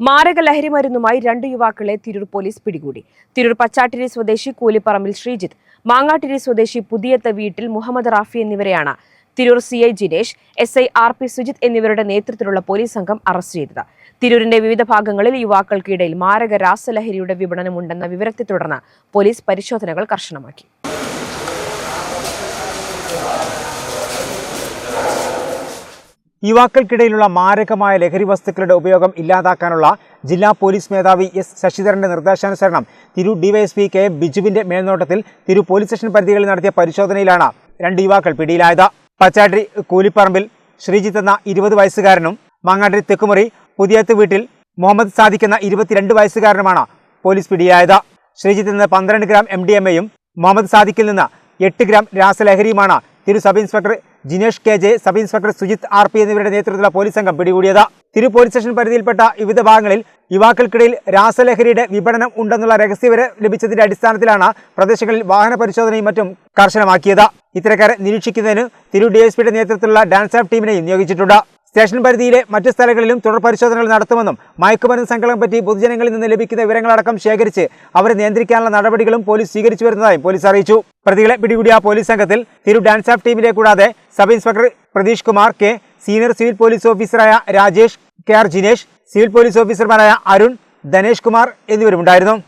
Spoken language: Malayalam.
മാരക ലഹരിമരുന്നുമായി രണ്ട് യുവാക്കളെ തിരൂർ പോലീസ് പിടികൂടി. തിരൂർ പച്ചാട്ടിരി സ്വദേശി കൂലിപ്പറമ്പിൽ ശ്രീജിത്ത് മാങ്ങാട്ടിരി സ്വദേശി പുതിയത്തെ വീട്ടിൽ മുഹമ്മദ് റാഫി എന്നിവരെയാണ് Tirur C I Jinesh S I R P Sujith എന്നിവരുടെ നേതൃത്വത്തിലുള്ള പോലീസ് സംഘം അറസ്റ്റ് ചെയ്തത്. തിരൂരിന്റെ വിവിധ ഭാഗങ്ങളിൽ യുവാക്കൾക്കിടയിൽ മാരക രാസലഹരിയുടെ വിപണനമുണ്ടെന്ന വിവരത്തെ തുടർന്ന് പോലീസ് പരിശോധനകൾ കർശനമാക്കി. യുവാക്കൾക്കിടയിലുള്ള മാരകമായ ലഹരി വസ്തുക്കളുടെ ഉപയോഗം ഇല്ലാതാക്കാനുള്ള ജില്ലാ പോലീസ് മേധാവി എസ് ശശിധരന്റെ നിർദ്ദേശാനുസരണം. തിരു ഡിവൈഎസ്പി കെ ബിജുവിന്റെ മേൽനോട്ടത്തിൽ തിരു പോലീസ് സ്റ്റേഷൻ പരിധികളിൽ നടത്തിയ പരിശോധനയിലാണ് രണ്ട് യുവാക്കൾ പിടിയിലായത്. പച്ചാട്ടി കൂലിപ്പറമ്പിൽ ശ്രീജിത്ത് എന്ന ഇരുപത് വയസ്സുകാരനും മാങ്ങാട്ടിരി തെക്കുമുറി പുതിയത്ത് വീട്ടിൽ മുഹമ്മദ് സാദിഖ് എന്ന ഇരുപത്തിരണ്ട് വയസ്സുകാരനുമാണ് പോലീസ് പിടിയിലായത്. ശ്രീജിത്ത് നിന്ന് പന്ത്രണ്ട് ഗ്രാം എം ഡി എം എയും മുഹമ്മദ് സാദിഖിൽ നിന്ന് എട്ട് ഗ്രാം രാസലഹരിയുമാണ് തിരു sub inspector Jinesh K J sub inspector Sujith R P എന്നിവരുടെ നേതൃത്വത്തിലുള്ള പോലീസ് സംഘം പിടികൂടിയത്. തിരു പോലീസ് സ്റ്റേഷൻ പരിധിയിൽപ്പെട്ട വിവിധ ഭാഗങ്ങളിൽ യുവാക്കൾക്കിടയിൽ രാസലഹരിയുടെ വിപണനം ഉണ്ടെന്നുള്ള രഹസ്യവരെ ലഭിച്ചതിന്റെ അടിസ്ഥാനത്തിലാണ് പ്രദേശങ്ങളിൽ വാഹന പരിശോധനയും മറ്റും കർശനമാക്കിയത്. ഇത്തരക്കാരെ നിരീക്ഷിക്കുന്നതിന് തിരു ഡി എസ് പിയുടെ നേതൃത്വത്തിലുള്ള ഡാൻസ് ആപ്പ് ടീമിനെയും നിയോഗിച്ചിട്ടുണ്ട്. സ്റ്റേഷൻ പരിധിയിലെ മറ്റു സ്ഥലങ്ങളിലും തുടർ പരിശോധനകൾ നടത്തുമെന്നും മയക്കുമരുന്ന് സംഘങ്ങളെ പറ്റി പൊതുജനങ്ങളിൽ നിന്ന് ലഭിക്കുന്ന വിവരങ്ങളടക്കം ശേഖരിച്ച് അവരെ നിയന്ത്രിക്കാനുള്ള നടപടികളും പോലീസ് സ്വീകരിച്ചു വരുന്നതായും പോലീസ് അറിയിച്ചു. പ്രതികളെ പിടികൂടിയ പോലീസ് സംഘത്തിൽ തിരു ഡാൻസ് ആഫ് ടീമിലെ കൂടാതെ sub inspector Pratheesh Kumar K senior civil police ഓഫീസറായ Rajesh K R Jinesh civil police ഓഫീസർമാരായ അരുൺ ധനേഷ് കുമാർ എന്നിവരുമുണ്ടായിരുന്നു.